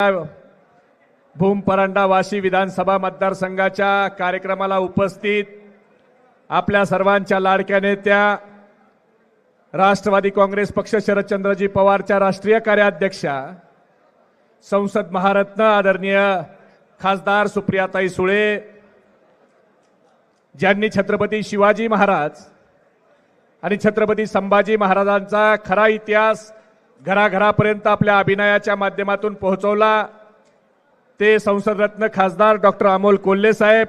भूम परांडा वाशी विधानसभा मतदारसंघाच्या कार्यक्रमाला उपस्थित आपल्या सर्वांच्या लाडक्या नेत्या राष्ट्रवादी काँग्रेस पक्ष शरदचंद्रजी पवारच्या राष्ट्रीय कार्याध्यक्षा संसद महारत्न आदरणीय खासदार सुप्रियाताई सुळे ज्यांनी छत्रपती शिवाजी महाराज आणि छत्रपती संभाजी महाराजांचा खरा इतिहास घराघरापर्यंत आपल्या अभिनयाच्या माध्यमातून पोहोचवला. ते संसदरत्न खासदार डॉक्टर अमोल कोल्हे साहेब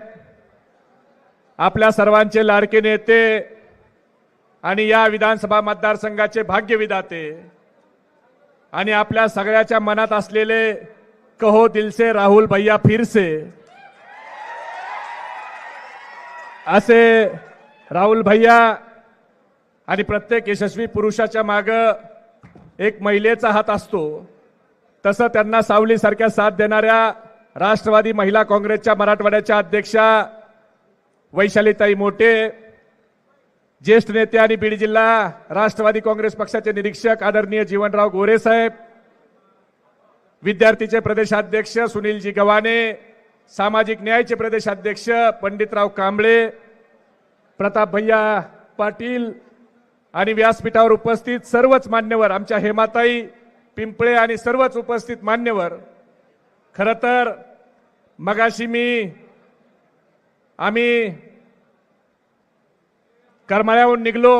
आपल्या सर्वांचे लाडके नेते आणि या विधानसभा मतदारसंघाचे भाग्यविधाते आणि आपल्या सगळ्याच्या मनात असलेले कहो दिलसे राहुल भैया फिरसे असे राहुल भैया आणि प्रत्येक यशस्वी पुरुषाच्या मागं एक महिलेचा हात असतो. तसं त्यांना सावलीसारख्या साथ देणाऱ्या राष्ट्रवादी महिला काँग्रेसच्या मराठवाड्याच्या अध्यक्षा वैशालीताई मोटे ज्येष्ठ नेते आणि बीड जिल्हा राष्ट्रवादी काँग्रेस पक्षाचे निरीक्षक आदरणीय जीवनराव गोरे साहेब विद्यार्थीचे प्रदेशाध्यक्ष सुनीलजी गव्हाणे सामाजिक न्यायाचे प्रदेशाध्यक्ष पंडितराव कांबळे प्रताप भैया पाटील आणि व्यासपीठावर उपस्थित सर्वच मान्यवर आमच्या हेमाताई पिंपळे आणि सर्वच उपस्थित मान्यवर खर तर मगाशी मी आम्ही करमाळ्याहून निघलो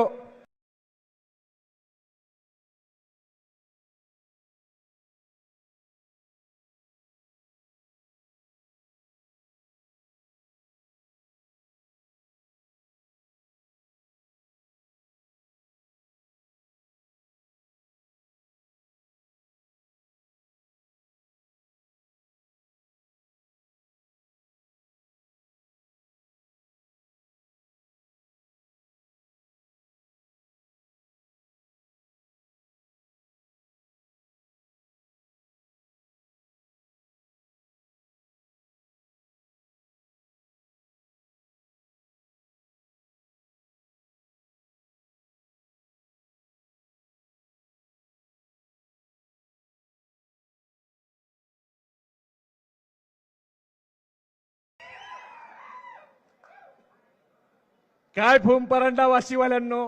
काय भूम परंडा वाशीवाल्यांनो?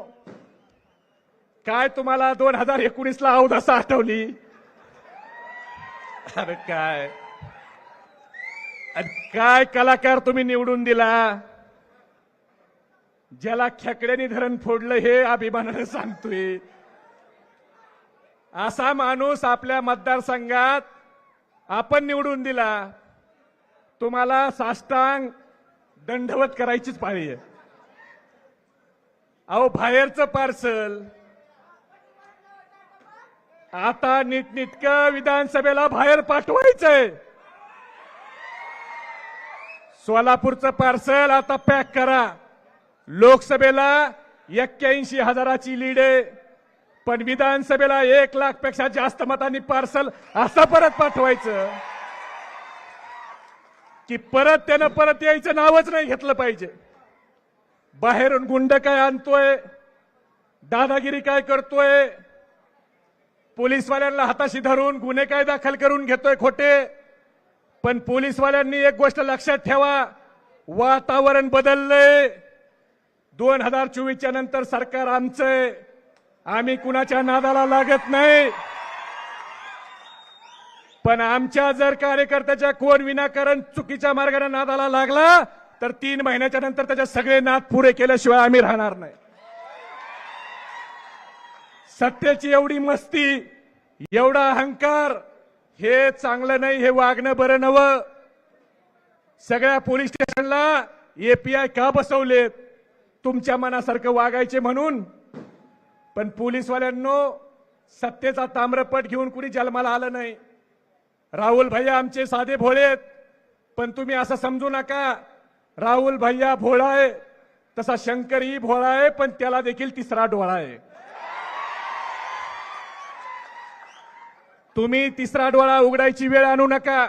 काय तुम्हाला दोन हजार एकोणीस ला अवदसा आठवली? अरे काय? काय कलाकार तुम्ही निवडून दिला? ज्याला खेकड्याने धरण फोडलं हे अभिमानाने सांगतोय. असा माणूस आपल्या मतदारसंघात आपण निवडून दिला. तुम्हाला साष्टांग दंडवत करायचीच पाळी आहे. अहो बाहेरचं पार्सल. आता नीटनीटकं विधानसभेला बाहेर पाठवायचंय. सोलापूरचं पार्सल आता पॅक करा. लोकसभेला एक्क्याऐंशी हजाराची लीड आहे. पण विधानसभेला एक लाखपेक्षा जास्त मतांनी पार्सल असं परत पाठवायचं. की परत त्यानं परत यायचं नावच नाही घेतलं पाहिजे. बाहेरून गुंड काय आणतोय? दादागिरी काय करतोय? पोलीसवाल्यांना हाताशी धरून गुन्हे काय दाखल करून घेतोय खोटे? पण पोलीसवाल्यांनी एक गोष्ट लक्षात ठेवा वातावरण बदललंय. दोन हजार चोवीसच्या नंतर सरकार आमचंय. आम्ही कुणाच्या नादाला लागत नाही. पण आमच्या जर कार्यकर्त्याच्या कोण विनाकारण चुकीच्या मार्गाने नादाला लागला तर तीन महिन्याच्या नंतर त्याचे सगळे नाद पुरे केल्याशिवाय आम्ही राहणार नाही. सत्तेची एवढी मस्ती एवढा अहंकार हे चांगलं नाही हे वागणं बरं नवं सगळ्या पोलीस स्टेशनला एपीआय का बसवलेत? तुमच्या मनासारखं वागायचे म्हणून. पण पोलीसवाल्यांनो सत्तेचा ताम्रपट घेऊन कुणी जन्माला आलं नाही. राहुल भैया आमचे साधे भोळेत पण तुम्ही असं समजू नका. राहुल भैया भोळा आहे तसा शंकरही भोळा आहे पण त्याला देखील तिसरा डोळा आहे तुम्ही तिसरा डोळा उघडायची वेळ आणू नका.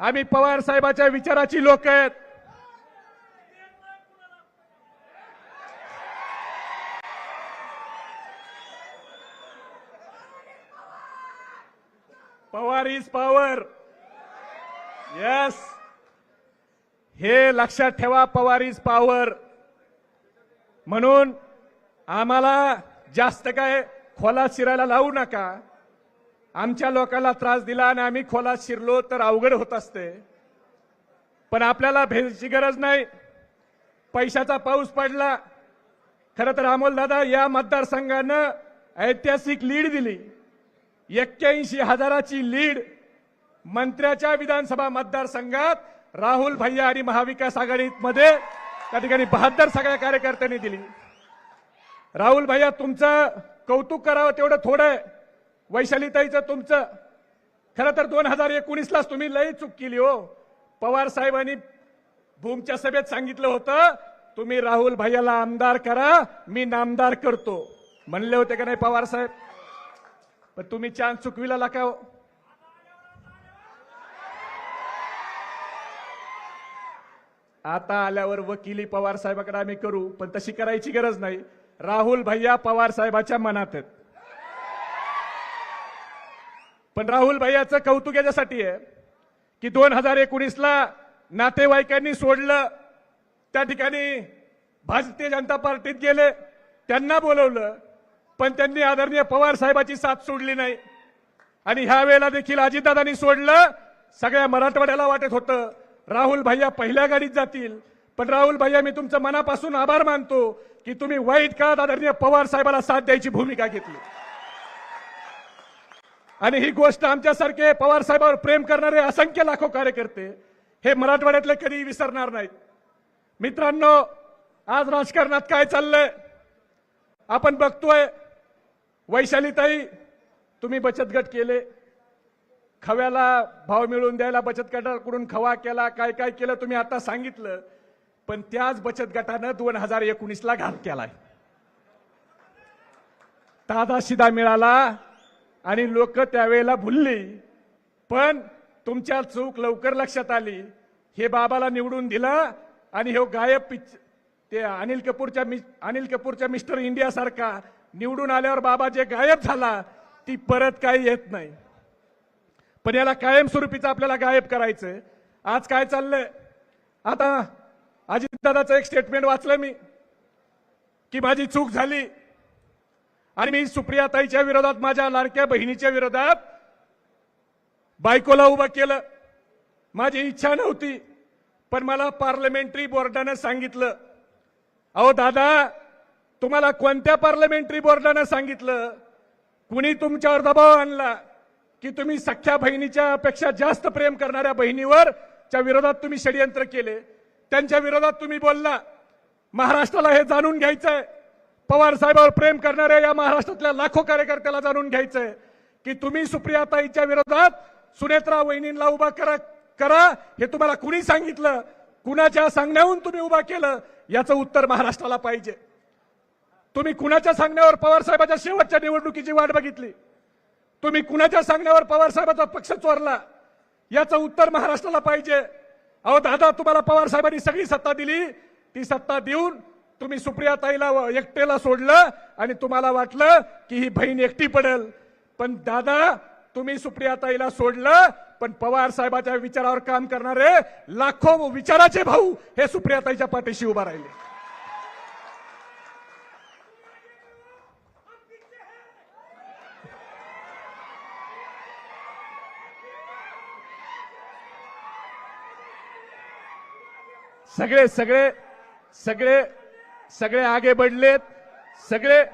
आम्ही पवार साहेबाच्या विचाराची लोक आहेत. पवार इज पॉवर येस हे लक्षात ठेवा पवार इज पॉवर म्हणून आम्हाला जास्त काय खोलात शिरायला लावू नका. आमच्या लोकांना त्रास दिला आणि आम्ही खोलात शिरलो तर अवघड होत असते. पण आपल्याला भेदची गरज नाही. पैशाचा पाऊस पडला. खरं तर अमोल दादा या मतदारसंघानं ऐतिहासिक लीड दिली. एक्क्याऐंशी हजाराची लीड मंत्र्याच्या विधानसभा मतदारसंघात राहुल भैया आणि महाविकास आघाडीमध्ये त्या ठिकाणी बहात्तर सगळ्या कार्यकर्त्यांनी दिली. राहुल भैया तुमचं कौतुक करावं तेवढं थोडं आहे. वैशालीताईचं तुमचं. खरं तर दोन हजार एकोणीसलाच तुम्ही लई चूक केली हो. पवार साहेबांनी भूमच्या सभेत सांगितलं होतं तुम्ही राहुल भैयाला आमदार करा मी नामदार करतो. म्हणले होते का नाही पवार साहेब? पण तुम्ही चान्स चुकविला का आता आल्यावर वकिली पवार साहेबाकडे आम्ही करू पण तशी करायची गरज नाही. राहुल भैया पवार साहेबाच्या मनात आहेत. पण राहुल भैयाचं कौतुक याच्यासाठी आहे की दोन हजार एकोणीसला नातेवाईकांनी सोडलं त्या ठिकाणी भारतीय जनता पार्टीत गेले त्यांना बोलवलं पण त्यांनी आदरणीय पवार साहेबाची साथ सोडली नाही. आणि ह्या वेळेला देखील अजितदादांनी सोडलं सगळ्या मराठवाड्याला वाटत होतं. राहुल भैया पहिल्या गाडीत जातील. पण राहुल भैया मी तुमचं मनापासून आभार मानतो की तुम्ही वाईट काळात आदरणीय पवार साहेबाला साथ द्यायची भूमिका घेतली. आणि ही गोष्ट आमच्यासारखे पवार साहेबावर प्रेम करणारे असंख्य लाखो कार्यकर्ते हे मराठवाड्यातले कधी विसरणार नाहीत. मित्रांनो आज राजकारणात काय चाललंय? आपण बघतोय वैशालीताई तुम्ही बचत गट केले. खव्याला भाव मिळवून द्यायला बचत गटाकडून खवा केला काय काय केलं तुम्ही आता सांगितलं. पण त्याच बचत गटानं दोन हजार एकोणीसला घात केलाय. तादा शिदा मिळाला आणि लोक त्यावेळेला भुलली. पण तुमच्या चूक लवकर लक्षात आली. हे बाबाला निवडून दिलं आणि हे गायब पिच ते अनिल कपूरच्या अनिल कपूरच्या मिस्टर इंडिया सारखा निवडून आल्यावर बाबा जे गायब झाला ती परत काही येत नाही. पण याला कायमस्वरूपीचं आपल्याला गायब करायचंय. आज काय चाललंय? आता अजितदादाचं एक स्टेटमेंट वाचलं मी की माझी चूक झाली. आणि मी सुप्रियाताईच्या विरोधात माझ्या लाडक्या बहिणीच्या विरोधात बायकोला उभं केलं. माझी इच्छा नव्हती पण मला पार्लमेंटरी बोर्डानं सांगितलं अहो दादा तुम्हाला कोणत्या पार्लमेंटरी बोर्डानं सांगितलं? कुणी तुमच्यावर दबाव आणला? की तुम्ही सख्या बहिणीच्या पेक्षा जास्त प्रेम करणाऱ्या बहिणीवर च्या विरोधात तुम्ही षडयंत्र केले. त्यांच्या विरोधात तुम्ही बोलला. महाराष्ट्राला हे जाणून घ्यायचंय. पवार साहेबावर प्रेम करणाऱ्या या महाराष्ट्रातल्या लाखो कार्यकर्त्याला जाणून घ्यायचंय की तुम्ही सुप्रियाताईच्या विरोधात सुनेत्रा वहिनींना उभा करा करा. हे तुम्हाला कुणी सांगितलं? कुणाच्या सांगण्याहून तुम्ही उभा केलं? याचं उत्तर महाराष्ट्राला पाहिजे. तुम्ही कुणाच्या सांगण्यावर पवार साहेबाच्या शेवटच्या निवडणुकीची वाट बघितली? तुम्ही कुणाच्या सांगण्यावर पवार साहेबाचा पक्ष चोरला? याचं उत्तर महाराष्ट्राला पाहिजे. अहो दादा तुम्हाला पवार साहेबांनी सगळी सत्ता दिली. ती सत्ता देऊन तुम्ही सुप्रियाताईला ताईला एकटेला सोडलं आणि तुम्हाला वाटलं की ही बहीण एकटी पडेल. पण दादा तुम्ही सुप्रियाताईला सोडलं पण पवार साहेबाच्या विचारावर काम करणारे लाखो विचाराचे भाऊ हे सुप्रियाताईच्या पाठीशी उभा राहिले. सगळे सगळे सगळे सगळे आगे बढलेत. सगळे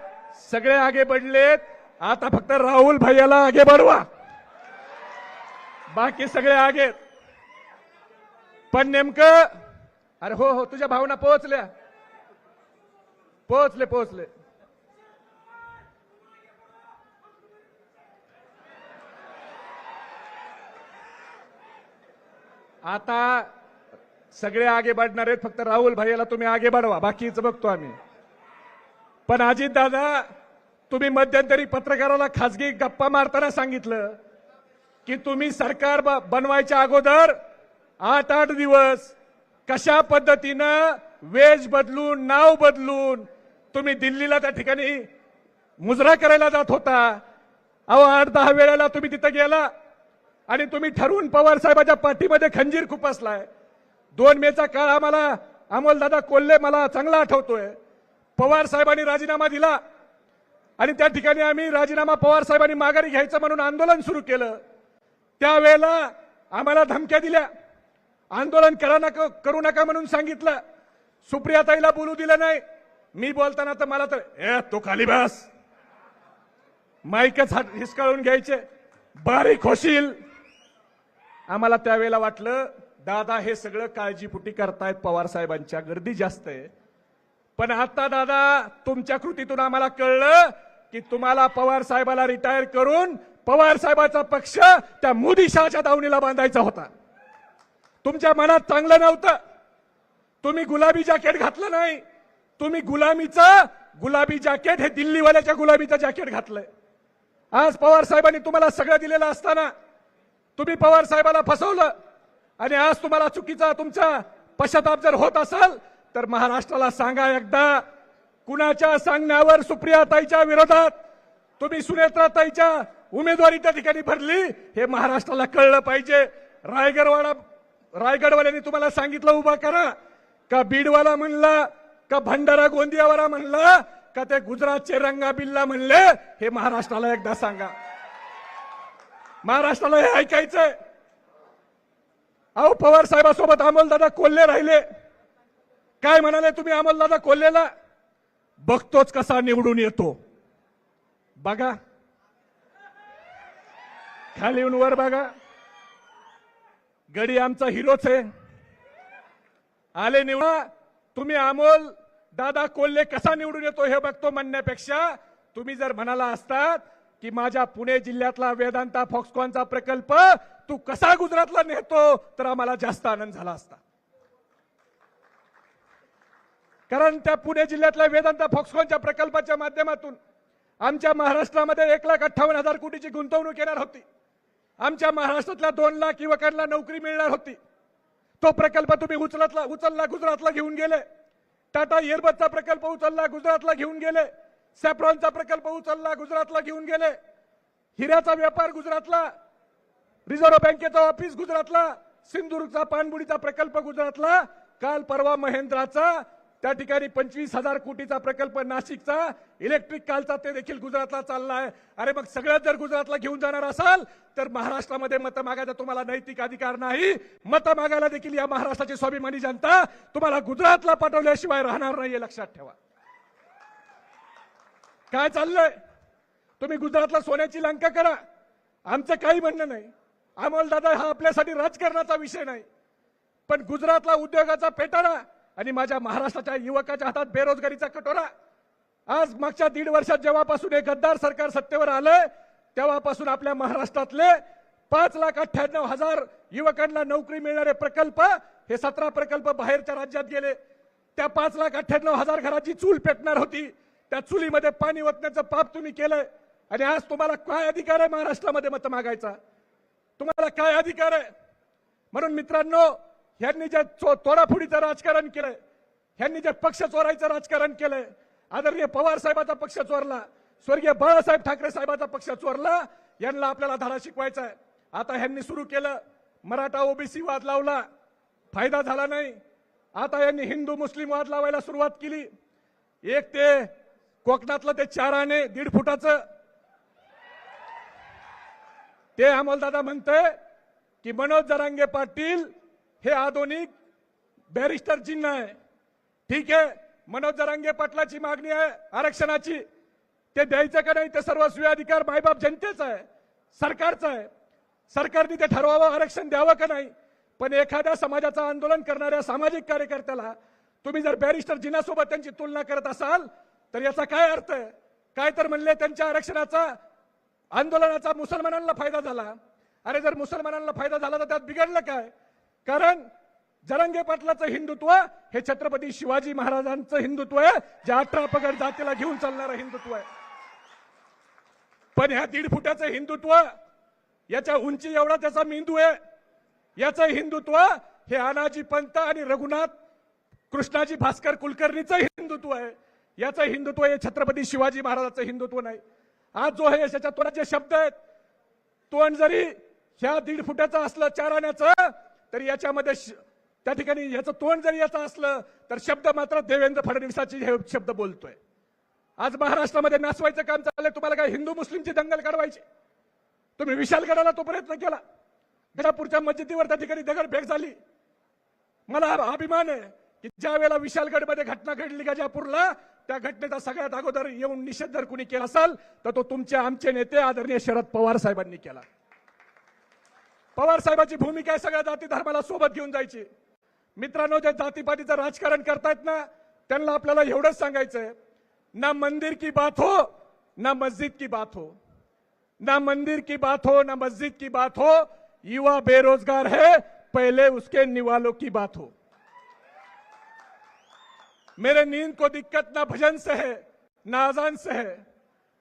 सगळे आगे बढलेत. आता फक्त राहुल भैयाला आगे बढवा. बाकी सगळे आगे. पण नेमकं अरे हो हो तुझ्या भावना पोहोचल्या. पोहोचले पोहोचले. आता सगळे आगे बढणार आहेत. फक्त राहुल भाईला तुम्ही आगे बढवा. बाकीचं बघतो आम्ही. पण अजित दादा तुम्ही मध्यंतरी पत्रकाराला खासगी गप्पा मारताना सांगितलं की तुम्ही सरकार ब- बनवायच्या अगोदर आठ आठ दिवस कशा पद्धतीनं वेज बदलून नाव बदलून तुम्ही दिल्लीला त्या ठिकाणी मुजरा करायला जात होता. अहो आठ दहा वेळेला तुम्ही तिथं गेला आणि तुम्ही ठरवून पवार साहेबाच्या पाठीमध्ये खंजीर खुपसलाय दोन मेचा काळ आम्हाला अमोलदादा कोल्हे मला चांगला आठवतोय. पवार साहेबांनी राजीनामा दिला. आणि त्या ठिकाणी आम्ही राजीनामा पवार साहेबांनी माघारी घ्यायचं म्हणून आंदोलन सुरू केलं. त्यावेळेला आम्हाला धमक्या दिल्या. आंदोलन करा नका करू नका म्हणून सांगितलं. सुप्रियाताईला बोलू दिलं नाही. मी बोलताना तर मला तर ए तो खाली बस. माईकच हिसकाळून घ्यायचे. बारीक होशील. आम्हाला त्यावेळेला वाटलं दादा हे सगळं काळजीपुटी करतायत पवार साहेबांच्या. गर्दी जास्त आहे. पण आता दादा तुमच्या कृतीतून आम्हाला कळलं की तुम्हाला पवार साहेबाला रिटायर करून पवार साहेबाचा पक्ष त्या मोदी शहाच्या दावणीला बांधायचा होता. तुमच्या मनात चांगलं नव्हतं. तुम्ही गुलाबी जॅकेट घातलं नाही. तुम्ही गुलामीचं गुलाबी जॅकेट हे दिल्लीवाल्याच्या गुलाबीचं जॅकेट घातलंय. आज पवार साहेबांनी तुम्हाला सगळं दिलेलं असताना तुम्ही पवार साहेबाला फसवलं. आणि आज तुम्हाला चुकीचा तुमचा पश्चाताप जर होत असाल तर महाराष्ट्राला सांगा एकदा कुणाच्या सांगण्यावर सुप्रियाताईच्या विरोधात तुम्ही सुनेत्राताईच्या उमेदवारी त्या ठिकाणी भरली हे महाराष्ट्राला कळलं पाहिजे. रायगडवाडा रायगडवाल्यांनी तुम्हाला सांगितलं उभा करा. का बीडवाला म्हणला का भंडारा गोंदियावाला म्हणला का ते गुजरातचे रंगा बिल्ला म्हणले हे महाराष्ट्राला एकदा सांगा. महाराष्ट्राला हे ऐकायचंय. अहो पवार साहेबासोबत अमोलदादा कोल्हे राहिले. काय म्हणाले तुम्ही अमोलदादा कोल्हेला? बघतोच कसा निवडून येतो. बघा. खाली येऊन वर बघा. गडी आमचा हिरोच आहे. आले निवडा तुम्ही अमोल दादा कोल्हे कसा निवडून येतो हे बघतो म्हणण्यापेक्षा तुम्ही जर म्हणाला असतात की माझ्या पुणे जिल्ह्यातला वेदांता फॉक्सकॉनचा प्रकल्प तू कसा गुजरातला नेतो तर आम्हाला जास्त आनंद झाला असता. कारण त्या पुणे जिल्ह्यातल्या वेदांता फॉक्सकॉनच्या प्रकल्पाच्या माध्यमातून आमच्या महाराष्ट्रामध्ये एक लाख अठ्ठावन्न हजार कोटीची गुंतवणूक येणार होती. आमच्या महाराष्ट्रातल्या दोन लाख युवकांना नोकरी मिळणार होती. तो प्रकल्प तुम्ही उचलतला उचलला गुजरातला घेऊन गेले. टाटा एअरबसचा प्रकल्प उचलला गुजरातला घेऊन गेले. सॅप्रॉनचा प्रकल्प उचलला गुजरातला घेऊन गेले. हिऱ्याचा व्यापार गुजरातला. रिझर्व्ह बँकेचं ऑफिस गुजरातला सिंधुदुर्गचा पाणबुडीचा प्रकल्प गुजरातला काल परवा महेंद्राचा त्या ठिकाणी पंचवीस हजार कोटीचा प्रकल्प नाशिकचा इलेक्ट्रिक कालचा ते देखील गुजरातला चाललाय. अरे मग सगळं जर गुजरातला घेऊन जाणार असाल तर महाराष्ट्रामध्ये मतं मागायचा तुम्हाला नैतिक अधिकार नाही. मतं मागायला देखील या महाराष्ट्राची स्वाभिमानी जनता तुम्हाला गुजरातला पाठवल्याशिवाय राहणार नाहीये लक्षात ठेवा. काय चाललंय? तुम्ही गुजरातला सोन्याची लंका करा. आमचं काही म्हणणं नाही. अमोलदादा हा आपल्यासाठी राजकारणाचा विषय नाही. पण गुजरातला उद्योगाचा पेटारा आणि माझ्या महाराष्ट्राच्या युवकाच्या हातात बेरोजगारीचा कटोरा. आज मागच्या दीड वर्षात जेव्हापासून हे गद्दार सरकार सत्तेवर आलंय तेव्हापासून आपल्या महाराष्ट्रातले पाच लाख अठ्ठ्याण्णव हजार युवकांना नोकरी मिळणारे प्रकल्प हे सतरा प्रकल्प बाहेरच्या राज्यात गेले. त्या पाच लाख अठ्ठ्याण्णव हजार घराची चूल पेटणार होती. त्या चुलीमध्ये पाणी ओतण्याचं पाप तुम्ही केलंय. आणि आज तुम्हाला काय अधिकार आहे महाराष्ट्रामध्ये मत मागायचा? तुम्हाला काय अधिकार आहे? म्हणून मित्रांनो ह्यांनी जे चो- तोडाफोडीचं राजकारण केलंय ह्यांनी जे पक्ष चोरायचं राजकारण केलंय आदरणीय पवार साहेबाचा पक्ष चोरला स्वर्गीय बाळासाहेब ठाकरे साहेबाचा पक्ष चोरला यांना आपल्याला धडा शिकवायचा आहे. आता ह्यांनी सुरू केलं मराठा ओबीसी वाद लावला फायदा झाला नाही. आता यांनी हिंदू मुस्लिम वाद लावायला सुरुवात केली. एक ते कोकणातलं ते चार आणे दीड फुटाचं ते अमोलदादा म्हणतंय की मनोज जरांगे पाटील हे आधुनिक बॅरिस्टर चिन्ह आहे. ठीक आहे मनोज जरांगे पाटलाची मागणी आहे आरक्षणाची. ते द्यायचं का नाही ते सर्वस्वी अधिकार मायबाप जनतेचा आहे सरकारचा आहे. सरकारने ते ठरवावं आरक्षण द्यावं का नाही? पण एखाद्या समाजाचं आंदोलन करणाऱ्या सामाजिक कार्यकर्त्याला तुम्ही जर बॅरिस्टर जिनासोबत त्यांची तुलना करत असाल तर याचा काय अर्थ आहे? काय तर म्हणले त्यांच्या आरक्षणाचा आंदोलनाचा मुसलमानांना फायदा झाला. अरे जर मुसलमानांना फायदा झाला तर त्यात बिघडलं काय? कारण जरंगे पाटलाचं हिंदुत्व हे छत्रपती शिवाजी महाराजांचं हिंदुत्व आहे. जे अठरा पगड जातीला घेऊन चालणारं हिंदुत्व आहे. पण ह्या दीड फुटाचं हिंदुत्व याच्या उंची एवढा त्याचा मेंदू आहे. याचं हिंदुत्व हे अनाजी पंत आणि रघुनाथ कृष्णाजी भास्कर कुलकर्णीचं हिंदुत्व आहे. याचं हिंदुत्व हे छत्रपती शिवाजी महाराजांचं हिंदुत्व नाही. आज जो हे याच्या तोंडाचे शब्द आहेत तोंड जरी ह्या दीड फुटाचं असलं चार आण्याचं तरी याच्यामध्ये श- त्या ठिकाणी याचं तोंड जरी याचं असलं तर शब्द मात्र देवेंद्र फडणवीसाचे हे शब्द बोलतोय. आज महाराष्ट्रामध्ये नाचवायचं काम चाललंय तुम्हाला काय हिंदू मुस्लिमची दंगल काढवायची तुम्ही विशालगडाला तो प्रयत्न केला. गडापूरच्या मस्जिदीवर त्या ठिकाणी दगडफेक झाली. मला अभिमान आहे की ज्या वेळेला विशालगडमध्ये घटना घडली गजापूरला त्या घटनेचा सगळ्यात अगोदर येऊन निषेध जर कुणी केला असाल तर तो तुमचे आमचे नेते आदरणीय शरद पवार साहेबांनी केला. पवार साहेबांची भूमिका आहे सगळ्या जाती धर्माला सोबत घेऊन जायची. मित्रांनो जे जातीपातीचं राजकारण करतायत ना त्यांना आपल्याला एवढंच सांगायचंय ना मंदिर की बात हो ना मस्जिद की बात हो. ना मंदिर की बात हो ना मस्जिद की बात हो युवा बेरोजगार है पहले उसके निवालों की बात हो. मेरे नींद को दिक्कत ना भजन से है ना से है।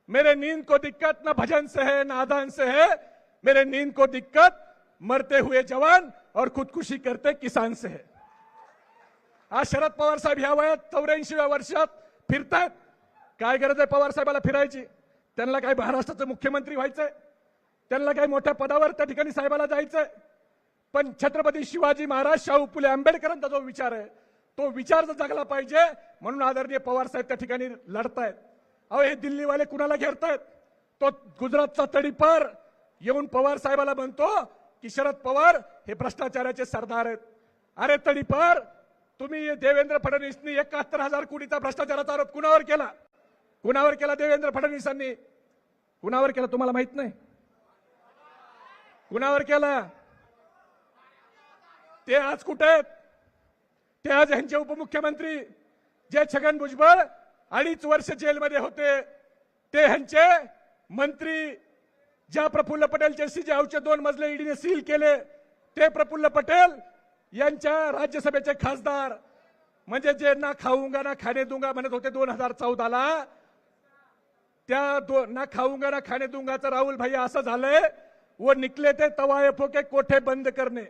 मेरे नींद को दिक्कत ना भजन से है ना से है। मेरे नींद को दिक्कत मरते हुए जवान और खुदकुशी करते किसान से है। आज शरद पवार साहेब ह्या वयात चौऱ्याऐंशीव्या वर्षात फिरतायत. काय गरज आहे पवार साहेबाला फिरायची? त्यांना काय महाराष्ट्राचं मुख्यमंत्री व्हायचंय? त्यांना काय मोठ्या पदावर त्या ठिकाणी साहेबाला जायचंय? पण छत्रपती शिवाजी महाराज शाहू फुले आंबेडकरांचा जो विचार आहे तो विचार जर जगला पाहिजे म्हणून आदरणीय पवार साहेब त्या ठिकाणी लढतायत. अहो हे दिल्लीवाले कुणाला घेरतायत? तो गुजरातचा तडीपार येऊन पवार साहेबाला म्हणतो की शरद पवार हे भ्रष्टाचाराचे सरदार आहेत. अरे तडीपार तुम्ही देवेंद्र फडणवीसनी एकाहत्तर हजार कोटीचा भ्रष्टाचाराचा आरोप कुणावर केला? कुणावर केला देवेंद्र फडणवीसांनी? कुणावर केला तुम्हाला माहीत नाही. कुणावर केला? ते आज कुठे आहेत? ते आज यांचे उपमुख्यमंत्री जे छगन भुजबळ अडीच वर्ष जेलमध्ये होते ते ह्यांचे मंत्री ज्या प्रफुल्ल पटेल पटेलचे सीजाऊचे दोन मजले ईडीने सील केले ते प्रफुल्ल पटेल यांच्या राज्यसभेचे खासदार. म्हणजे जे ना खाऊंगा ना खाणे दुंगा म्हणत होते दोन हजार चौदाला त्या दो ना खाऊंगा ना खाणे दुंगाचं राहुल भाई असं झालंय व निकले ते तवाय फोके कोठे बंद करणे.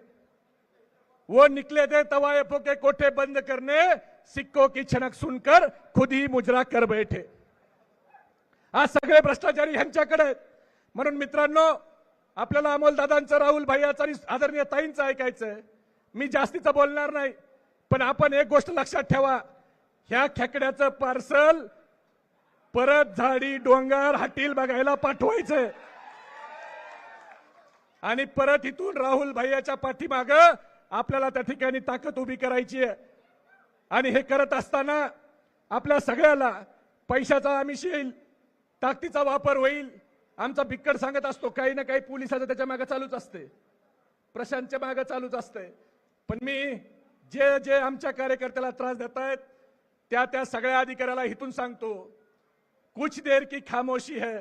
वो निकले थे तवायफों के कोठे बंद करने सिक्कों की छनक सुनकर खुद ही मुजरा कर बैठे। आज सगळे भ्रष्टाचारी ह्यांच्याकडे आहेत। म्हणून मित्रांनो आपल्याला अमोल दादांचं राहुल भाईयाचं आणि आदरणीय ताईंचं ऐकायचंय। मी जास्तीचं बोलणार नाही पण आपण एक गोष्ट लक्षात ठेवा। ह्या खेकड्याचं पार्सल परत झाडी डोंगर हाटील बघायला पाठवायचंय। आणि परत इथून राहुल भैयाच्या पाठीमाग आपल्याला त्या ठिकाणी ताकद उभी करायची आहे. आणि हे करत असताना आपल्या सगळ्याला पैशाचा आमिष येईल ताकदीचा वापर होईल. आमचा बिक्कड सांगत असतो काही ना काही पोलिसाचं त्याच्यामागे चालूच असते. प्रशांतच्या मागे चालूच असते. पण मी जे जे आमच्या कार्यकर्त्याला त्रास देत आहेत त्या त्या सगळ्या अधिकाऱ्याला इथून सांगतो कुछ देर की खामोशी है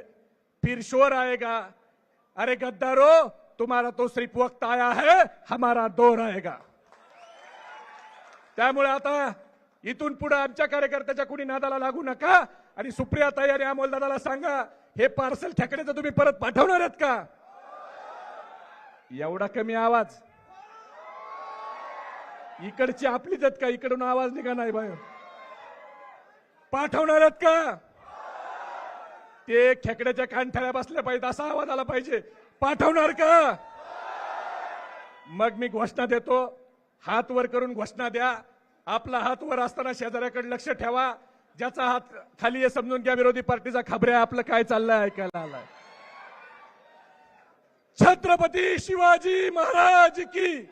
फिर शोर आएगा. अरे गद्दारो तुम्हारा तो सिर्फ वक्त आया है हमारा दौर राहेगा। त्यामुळे आता इथून पुढे आमच्या कार्यकर्त्याच्या कुणी नादाला लागू नका आणि सुप्रिया ताई आणि अमोल दादाला सांगा हे पार्सल ठेकण्याचं तुम्ही परत पाठवणार आहेत का? एवढा कमी आवाज. इकडची आपलीच आहेत का? इकडून आवाज निघा नाही बाय पाठवणार आहेत का? ते खेकड्याच्या कानठळ्या बसल्या पाहिजेत असा आवाज आला पाहिजे. पाठवणार का? मग मी घोषणा देतो. हात वर करून घोषणा द्या. आपला हात वर असताना शेजाऱ्याकडे लक्ष ठेवा. ज्याचा हात खाली आहे समजून घ्या विरोधी पार्टीचा खबऱ्या. आपलं काय चाललंय ऐकायला आलाय. छत्रपती शिवाजी महाराज की.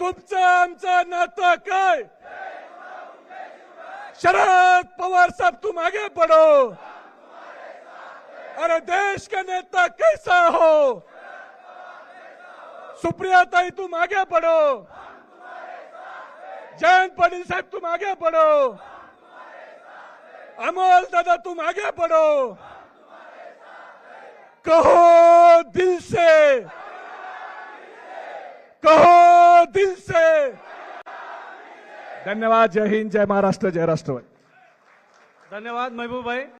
तुमचं आमचं नातं काय? शरद पवार साहेब तू मागे पडो. अरे देश का नेता कैसा हो? सुप्रिया ताई तुम आगे बढ़ो। जयंत पाटिल साहेब तुम आगे बढ़ो। अमोल दादा तुम आगे बढ़ो। कहो दिल से। कहो दिल से। धन्यवाद जय हिंद जय महाराष्ट्र जय राष्ट्रवादी। धन्यवाद महबूब भाई।